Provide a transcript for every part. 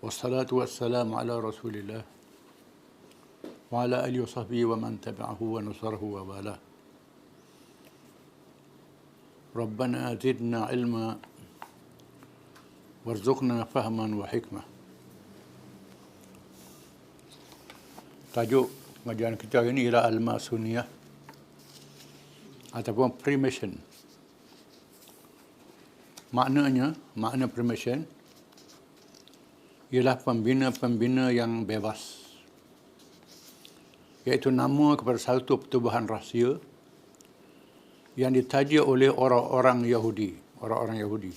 والصلاة والسلام على رسول الله وعلى آله وصحبه ومن تبعه ونصره ووالاه ربنا زدنا علما وارزقنا فهما وحكمة Tajuk pengajian kita hari ini ialah Al-Masuniyah ataupun Freemason. Maknanya, makna Freemason ialah pembina-pembina yang bebas. Iaitu nama kepada satu pertubuhan rahsia yang ditaja oleh orang-orang Yahudi, orang-orang Yahudi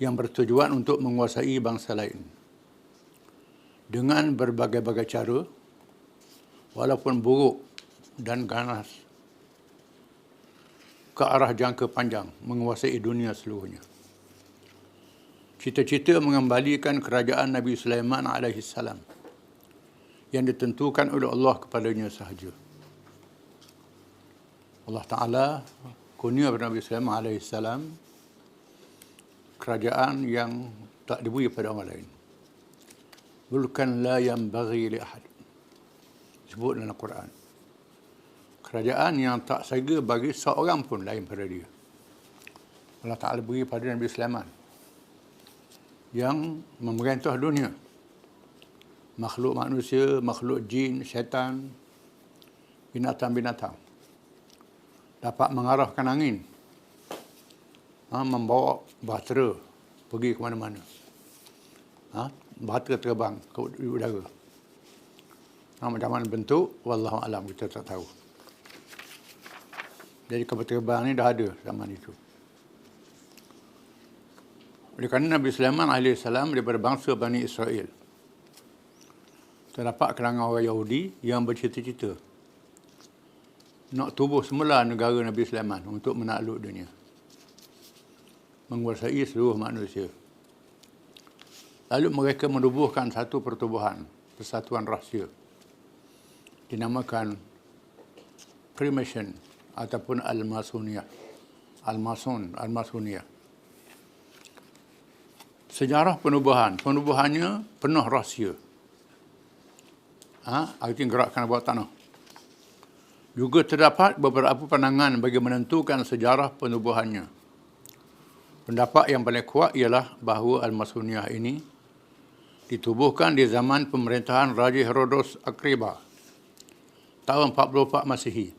yang bertujuan untuk menguasai bangsa lain dengan berbagai-bagai cara walaupun buruk dan ganas ke arah jangka panjang menguasai dunia seluruhnya. Cita-cita mengembalikan kerajaan Nabi Sulaiman alaihi salam yang ditentukan oleh Allah kepadanya sahaja. Allah Taala kurnia kepada Nabi Sulaiman alaihi salam kerajaan yang tak diberi pada orang lain mulkan la yang bagi li ahad. Sebut dalam Al-Quran. Kerajaan yang tak sega bagi seorang pun lain pada dia. Allah Ta'ala beri pada Nabi Sulaiman yang memerintah dunia. Makhluk manusia, makhluk jin, syaitan, binatang-binatang. Dapat mengarahkan angin. Ha, membawa bahtera pergi ke mana-mana. Ha, bahtera terbang ke udara. Nah, macam mana bentuk, wallahu alam kita tak tahu. Jadi kapal terbang ni dah ada zaman itu. Oleh kerana Nabi Sulaiman AS daripada bangsa Bani Israel. Terdapat kalangan orang Yahudi yang bercita-cita nak tubuh semula negara Nabi Sulaiman untuk menakluk dunia. Menguasai seluruh manusia. Lalu mereka menubuhkan satu pertubuhan, persatuan rahsia. Dinamakan Freemason ataupun Al-Masoniyah. Al-Mason, Al-Masoniyah. Sejarah penubuhan. Penubuhannya penuh rahsia. Ha? Artinya gerakkan bawah tanah. Juga terdapat beberapa pandangan bagi menentukan sejarah penubuhannya. Pendapat yang paling kuat ialah bahawa Al-Masoniyah ini ditubuhkan di zaman pemerintahan Raja Herodos Akriba tahun 44 Masihi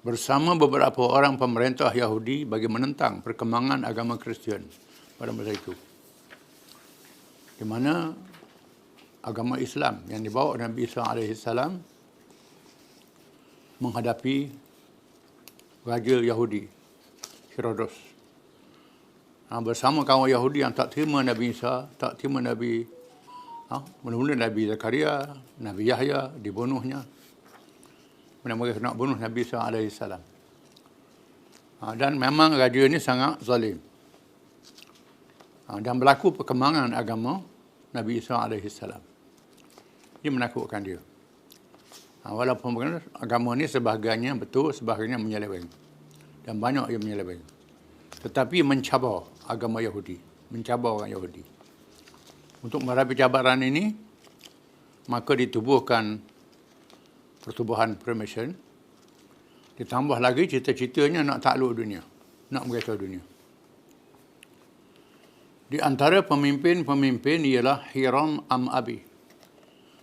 bersama beberapa orang pemerintah Yahudi bagi menentang perkembangan agama Kristian pada masa itu. Di mana agama Islam yang dibawa Nabi Isa AS menghadapi Raja Yahudi Herodos ha, bersama kaum Yahudi yang tak terima Nabi Isa, tak terima Nabi ha, mula-mula Nabi Zakaria, Nabi Yahya dibunuhnya. Kemudian mereka nak bunuh Nabi Isa AS. Ha, dan memang raja ini sangat zalim. Ha, dan berlaku perkembangan agama Nabi Isa AS. Ini menakutkan dia. Ha, walaupun agama ini sebahagiannya betul, sebahagiannya menyeleweng. Dan banyak yang menyeleweng. Tetapi mencabar agama Yahudi, mencabar orang Yahudi. Untuk merapi cabaran ini, maka ditubuhkan pertubuhan Freemason. Ditambah lagi cita-citanya nak takluk dunia, nak mereka dunia. Di antara pemimpin-pemimpin ialah Hiram Am-Abi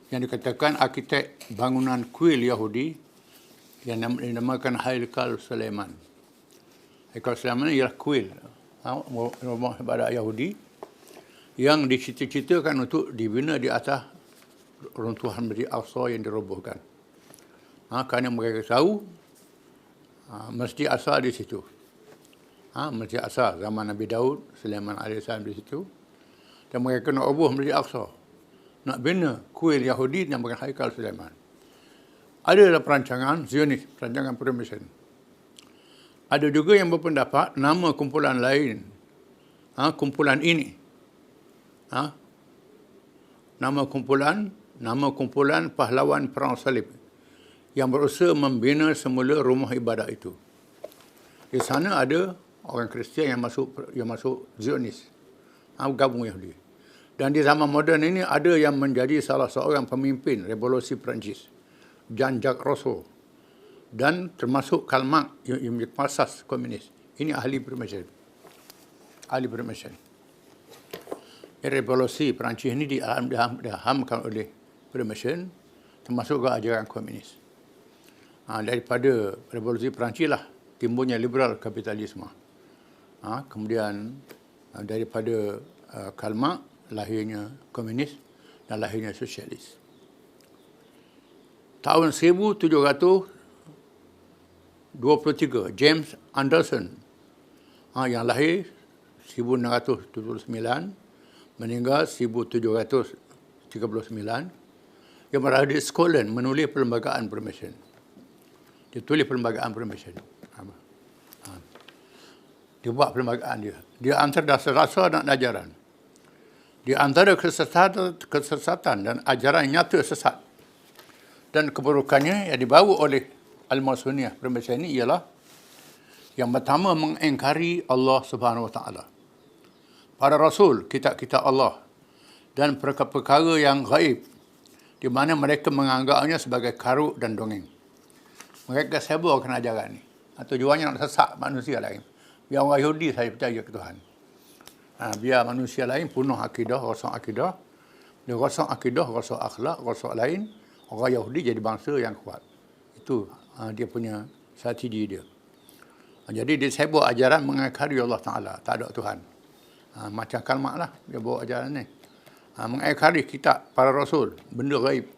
yang dikatakan arkitek bangunan kuil Yahudi yang dinamakan Haikal Sulaiman. Haikal Sulaiman ialah kuil rumah ibadat Yahudi yang dicita-citakan untuk dibina di atas runtuhan Masjid Aqsa yang dirobohkan. Ha, kerana mereka tahu ha, Masjid Aqsa di situ. Ha, Masjid Aqsa zaman Nabi Daud, Sulaiman AS di situ. Dan mereka nak roboh Masjid Aqsa. nak bina kuil Yahudi yang bukan Haikal Sulaiman. Ada perancangan Zionis, perancangan Freemason. Ada juga yang berpendapat nama kumpulan lain, ha, kumpulan ini, ha, nama kumpulan, nama kumpulan pahlawan perang salib yang berusaha membina semula rumah ibadat itu. Di sana ada orang Kristian yang masuk yang masuk Zionis, gabung Yahudi. Dan di zaman moden ini ada yang menjadi salah seorang pemimpin revolusi Perancis. Jean-Jacques Rousseau dan termasuk Karl Marx yang menjadi pasas komunis. Ini ahli Freemason. Ahli Freemason. Revolusi Perancis ini dihamkan oleh Freemason termasuk ke ajaran komunis. Ha, daripada revolusi Perancis lah timbulnya liberal kapitalisme. Ha, kemudian ha, daripada uh, Karl Marx lahirnya komunis dan lahirnya sosialis. Tahun 1723 James Anderson ha, yang lahir 1679 meninggal 1739 yang berada di Scotland menulis perlembagaan permission dia tulis perlembagaan permission. Buat perlembagaan dia dia antara dasar rasa dan ajaran di antara kesesatan, kesesatan dan ajaran nyata sesat dan keburukannya yang dibawa oleh Al-Masuniyah permasalahan ini ialah yang pertama mengingkari Allah Subhanahu Wa Taala. Para rasul, kitab-kitab Allah dan perkara-perkara yang gaib di mana mereka menganggapnya sebagai karuk dan dongeng. Mereka sebarkan ajaran ini. Atau jualnya nak sesak manusia lain. Biar orang Yahudi saya percaya ke Tuhan. Ha, biar manusia lain penuh akidah, rosak akidah. Dia rosak akidah, rosak akhlak, rosak lain orang Yahudi jadi bangsa yang kuat. Itu uh, dia punya strategi dia. Uh, jadi dia bawa ajaran mengakari Allah Ta'ala. Tak ada Tuhan. Uh, macam kalmak lah dia bawa ajaran ni. Uh, mengakari kitab para rasul. Benda gaib.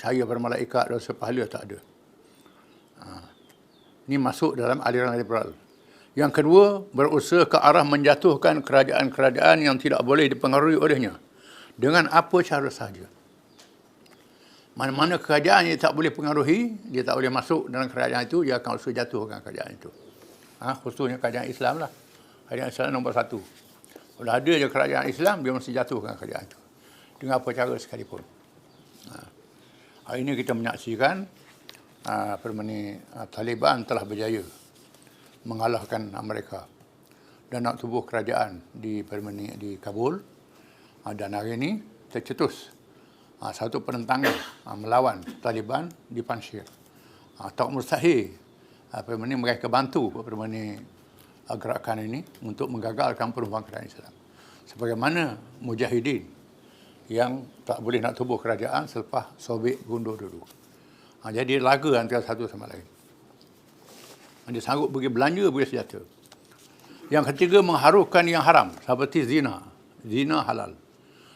Cahaya para malaikat, dosa pahala tak ada. Uh, ini masuk dalam aliran liberal. Yang kedua, berusaha ke arah menjatuhkan kerajaan-kerajaan yang tidak boleh dipengaruhi olehnya. Dengan apa cara sahaja. Mana-mana kerajaan yang tak boleh pengaruhi, dia tak boleh masuk dalam kerajaan itu, dia akan usaha jatuhkan kerajaan itu. Ha, khususnya kerajaan Islam lah. Kerajaan Islam nombor satu. Kalau ada je kerajaan Islam, dia mesti jatuhkan kerajaan itu. Dengan apa cara sekalipun. Ha. Hari ini kita menyaksikan ha, permeni ha, Taliban telah berjaya mengalahkan Amerika dan nak tubuh kerajaan di permeni di Kabul. Ha, dan hari ini tercetus ha, satu penentangan ha, melawan Taliban di Panjshir. Tak mustahil ini mereka bantu ha, gerakan ini untuk menggagalkan perubahan kerajaan Islam. Sebagaimana mujahidin yang tak boleh nak tubuh kerajaan selepas Soviet gundur dulu. Jadi laga antara satu sama lain. Dia sanggup pergi belanja, pergi senjata. Yang ketiga, mengharukan yang haram seperti zina. Zina halal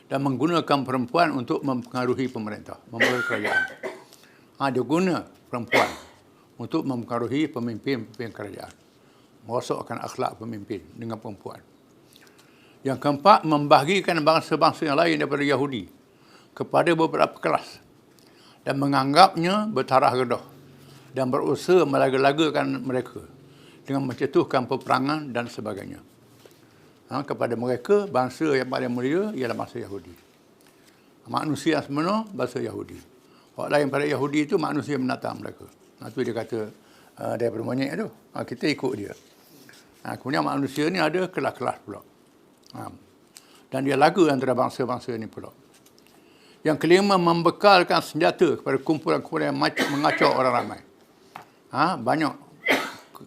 dan menggunakan perempuan untuk mempengaruhi pemerintah, mempengaruhi kerajaan. Ha, dia guna perempuan untuk mempengaruhi pemimpin-pemimpin kerajaan. Merosokkan akhlak pemimpin dengan perempuan. Yang keempat, membahagikan bangsa-bangsa yang lain daripada Yahudi kepada beberapa kelas dan menganggapnya bertarah redah dan berusaha melaga-lagakan mereka dengan mencetuhkan peperangan dan sebagainya ha, kepada mereka bangsa yang paling mulia ialah bangsa Yahudi. Manusia sebenar bangsa Yahudi. Orang lain pada Yahudi itu manusia menatang mereka. Ha, itu dia kata uh, daripada monyet itu. Ha, kita ikut dia. Ha, kemudian manusia ni ada kelas-kelas pula. Ha. Dan dia lagu antara bangsa-bangsa ini pula. Yang kelima, membekalkan senjata kepada kumpulan-kumpulan yang mengacau orang ramai. Ha, banyak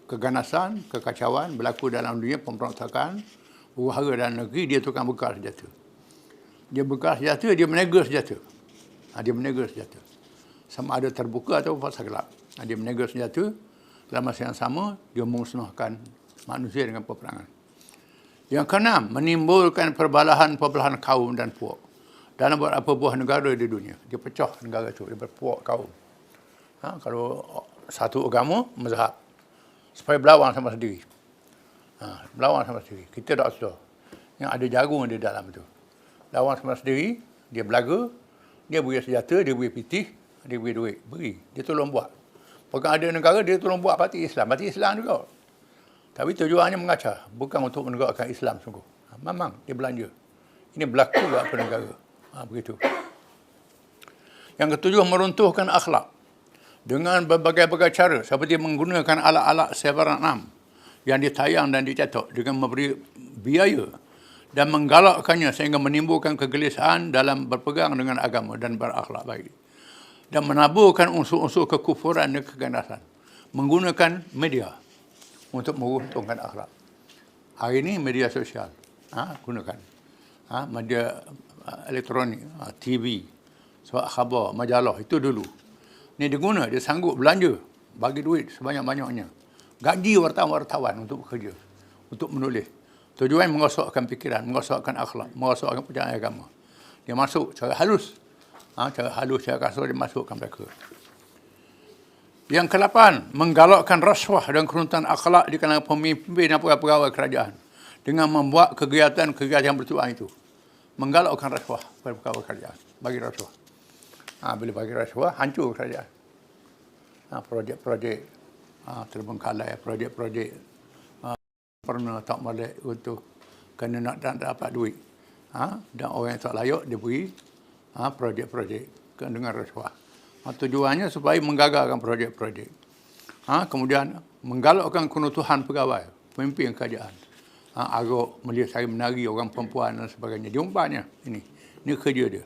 keganasan, kekacauan berlaku dalam dunia pemberontakan Wahara dalam negeri, dia tukang bekal senjata. Dia bekal senjata, dia menegel senjata. Ha, dia menegel senjata. Sama ada terbuka atau pasal gelap. Ha, dia menegel senjata, dalam masa yang sama, dia memusnahkan manusia dengan peperangan. Yang keenam, menimbulkan perbalahan-perbalahan kaum dan puak. Dalam beberapa buah negara di dunia. Dia pecah negara itu, dia berpuak kaum. Ha, kalau satu agama, mazhab. Supaya berlawan sama sendiri. Ha, melawan sama sendiri. Kita tak sudah. Yang ada jagung di dalam itu. Lawan sama sendiri, dia belaga, Dia beri senjata, dia beri pitih, dia beri duit. Beri. Dia tolong buat. Bukan ada negara, dia tolong buat parti Islam. Parti Islam juga. Tapi tujuannya mengacau. Bukan untuk menegakkan Islam sungguh. Ha, memang dia belanja. Ini berlaku pada negara. Ha, begitu. Yang ketujuh, meruntuhkan akhlak. Dengan berbagai-bagai cara. Seperti menggunakan alat-alat sebaran enam yang ditayang dan dicetak dengan memberi biaya dan menggalakkannya sehingga menimbulkan kegelisahan dalam berpegang dengan agama dan berakhlak baik dan menaburkan unsur-unsur kekufuran dan keganasan menggunakan media untuk meruntuhkan akhlak. Hari ini media sosial, ha, gunakan. Ha, media ha, elektronik, ha, TV, surat khabar, majalah, itu dulu. Ini dia guna, dia sanggup belanja, bagi duit sebanyak-banyaknya gaji wartawan-wartawan untuk bekerja, untuk menulis. Tujuan mengosokkan fikiran, mengosokkan akhlak, mengosokkan perjalanan agama. Dia masuk cara halus. Ha, cara halus, cara kasar dia masukkan mereka. Yang ke-8, menggalakkan rasuah dan keruntuhan akhlak di kalangan pemimpin dan pegawai kerajaan dengan membuat kegiatan-kegiatan yang bertuan itu. Menggalakkan rasuah pada pegawai kerajaan. Bagi rasuah. Ha, bila bagi rasuah, hancur kerajaan. Ha, projek-projek ha, terbengkalai projek-projek ha, pernah tak balik untuk kerana nak, nak dapat duit. Ha, dan orang yang tak layak dia beri ha, projek-projek dengan rasuah. Ha, tujuannya supaya menggagalkan projek-projek. Ha, kemudian menggalakkan kenutuhan pegawai, pemimpin kerajaan. Ha, agak melihat saya menari orang perempuan dan sebagainya. Dia umpanya ini. Ini kerja dia.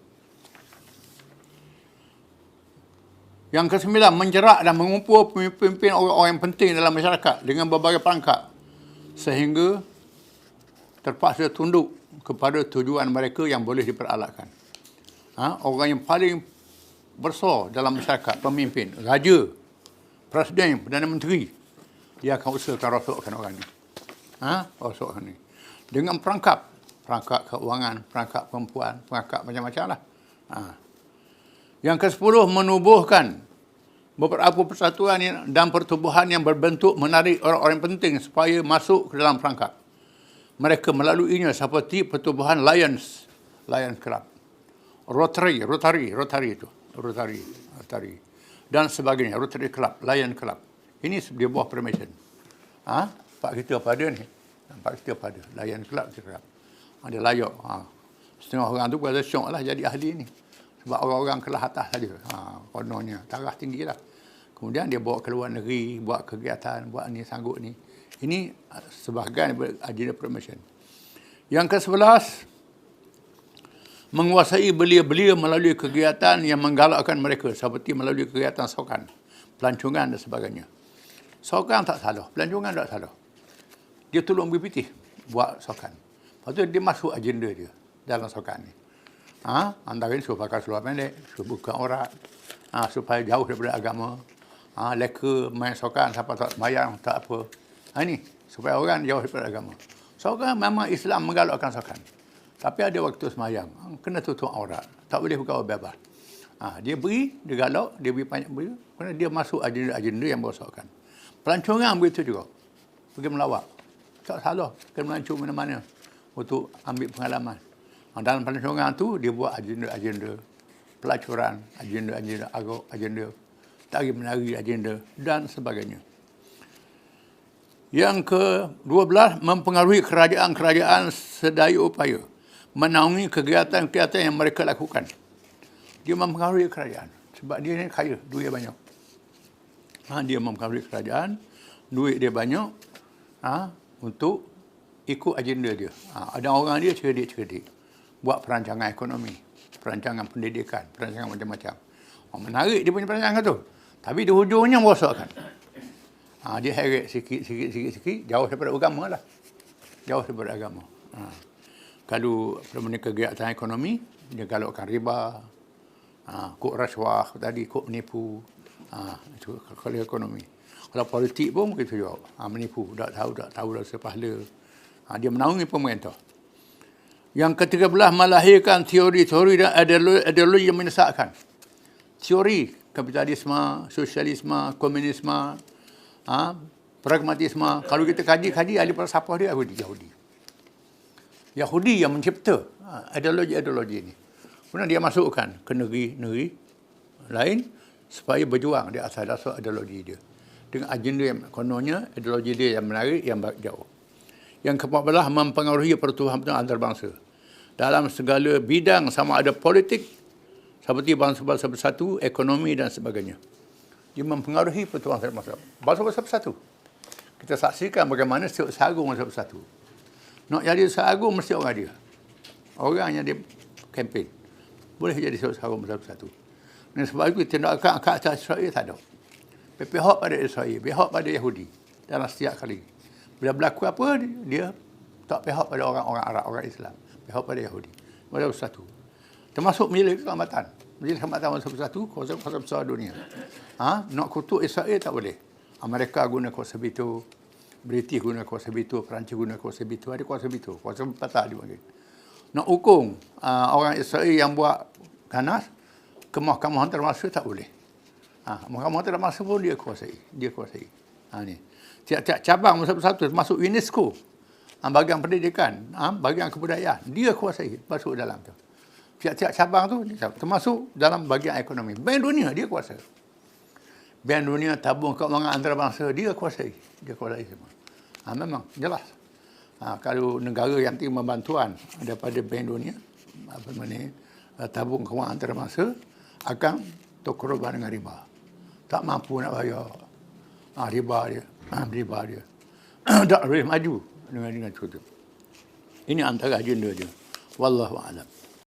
Yang kesembilan, menjerak dan mengumpul pemimpin orang-orang penting dalam masyarakat dengan berbagai perangkat sehingga terpaksa tunduk kepada tujuan mereka yang boleh diperalatkan. Ha? Orang yang paling besar dalam masyarakat, pemimpin, raja, presiden, perdana menteri, dia akan usahakan rosokkan orang ini. Ha? Rosokkan ini. Dengan perangkap, perangkap keuangan, perangkap perempuan, perangkap macam-macam lah. Ha. Yang ke-10 menubuhkan beberapa persatuan dan pertubuhan yang berbentuk menarik orang-orang penting supaya masuk ke dalam perangkap. Mereka melaluinya seperti pertubuhan Lions, Lions Club. Rotary, Rotary, Rotary itu. Rotary, Rotary. Dan sebagainya, Rotary Club, Lion Club. Ini dia buah permission. Ha? Pak kita ada ni? Pak kita ada? Lion Club, Club. Ada layak. Ha. Setengah orang tu berada syok lah jadi ahli ni. Sebab orang-orang kelas atas saja. Ha, kononnya. Taraf tinggi lah. Kemudian dia bawa ke luar negeri, buat kegiatan, buat ni, sanggup ni. Ini sebahagian agenda promotion. Yang ke-11, menguasai belia-belia melalui kegiatan yang menggalakkan mereka seperti melalui kegiatan sokan, pelancongan dan sebagainya. Sokan tak salah, pelancongan tak salah. Dia tolong BPT buat sokan. Lepas tu dia masuk agenda dia dalam sokan ni. Ha? Antara ini supaya pakai seluar pendek, supaya buka orang, ha? supaya jauh daripada agama. Ha? Leka main sokan siapa tak semayang, tak apa. Ha, ini supaya orang jauh daripada agama. Sokan memang Islam menggalakkan sokan. Tapi ada waktu semayang, kena tutup aurat. Tak boleh buka bebas. Ha, dia beri, dia galak, dia beri banyak beri. Kerana dia masuk agenda-agenda yang bersokan. Pelancongan begitu juga. Pergi melawak. Tak salah. Kena melancong mana-mana. Untuk ambil pengalaman. Dalam pelancongan tu dia buat agenda-agenda pelacuran, agenda-agenda agak, agenda tari menari agenda dan sebagainya. Yang ke-12 mempengaruhi kerajaan-kerajaan sedaya upaya menaungi kegiatan-kegiatan yang mereka lakukan. Dia mempengaruhi kerajaan sebab dia ni kaya, duit banyak. Ha, dia mempengaruhi kerajaan, duit dia banyak ha, untuk ikut agenda dia. Ha, ada orang dia cerdik-cerdik buat perancangan ekonomi, perancangan pendidikan, perancangan macam-macam. Oh, menarik dia punya perancangan tu. Tapi di hujungnya merosakkan. Ha, dia heret sikit, sikit, sikit, sikit, jauh daripada agama lah. Jauh daripada agama. Ha. Kalau benda kegiatan ekonomi, dia galakkan riba, ha, kok rasuah tadi, kok menipu. Ha, itu kalau ekonomi. Kalau politik pun begitu juga. Ha, menipu, tak tahu, tak tahu rasa pahala. Ha, dia menaungi pemerintah. Yang ketiga belah melahirkan teori-teori dan ideologi yang menyesatkan. Teori kapitalisme, sosialisme, komunisme, ha, pragmatisme. Kalau kita kaji-kaji, ahli falsafah dia Yahudi. Yahudi. Yahudi yang mencipta ha, ideologi-ideologi ini. Kemudian dia masukkan ke negeri-negeri lain supaya berjuang di atas dasar ideologi dia. Dengan agenda yang kononnya, ideologi dia yang menarik, yang jauh. Yang ke-14, mempengaruhi pertubuhan antarabangsa. Dalam segala bidang sama ada politik, seperti bangsa-bangsa bersatu, ekonomi dan sebagainya. Dia mempengaruhi pertubuhan antarabangsa. Bangsa-bangsa bersatu. Kita saksikan bagaimana setiap sagung bangsa bersatu. Nak jadi sagung mesti orang dia. Orang yang dia kempen boleh jadi saudara bersatu-satu. Dan sebab itu tindakan atas Israel tak ada. Pihak pada Israel, pihak pada Yahudi dalam setiap kali. Bila berlaku apa, dia tak pihak pada orang-orang Arab, orang Islam. Pihak pada Yahudi. Mereka bersatu. Termasuk majlis keselamatan. Majlis keselamatan bersatu-satu, kuasa-kuasa besar dunia. Ha? Nak kutuk Israel tak boleh. Amerika guna kuasa itu, British guna kuasa itu, Perancis guna kuasa itu, ada kuasa itu, kuasa patah dipanggil. Nak hukum uh, orang Israel yang buat ganas ke mahkamah antarabangsa tak boleh. Ha, mahkamah antarabangsa pun dia kuasai, dia kuasai. Ha ni. Tiap-tiap cabang satu-satu masuk UNESCO. Ha, bahagian pendidikan, ha, bahagian kebudayaan, dia kuasai masuk dalam tu. Tiap-tiap cabang tu termasuk dalam bahagian ekonomi. Bank dunia dia kuasa. Bank dunia tabung keuangan antarabangsa dia kuasai, dia kuasai semua. Ha, memang jelas. Ha, kalau negara yang terima bantuan daripada Bank Dunia, apa namanya, Eh, tabung kewangan antarabangsa akan terkorban dengan riba. Tak mampu nak bayar ha, riba dia. Ha, riba dia. tak boleh maju dengan dengan itu. Ini antara agenda dia. Wallahu a'lam.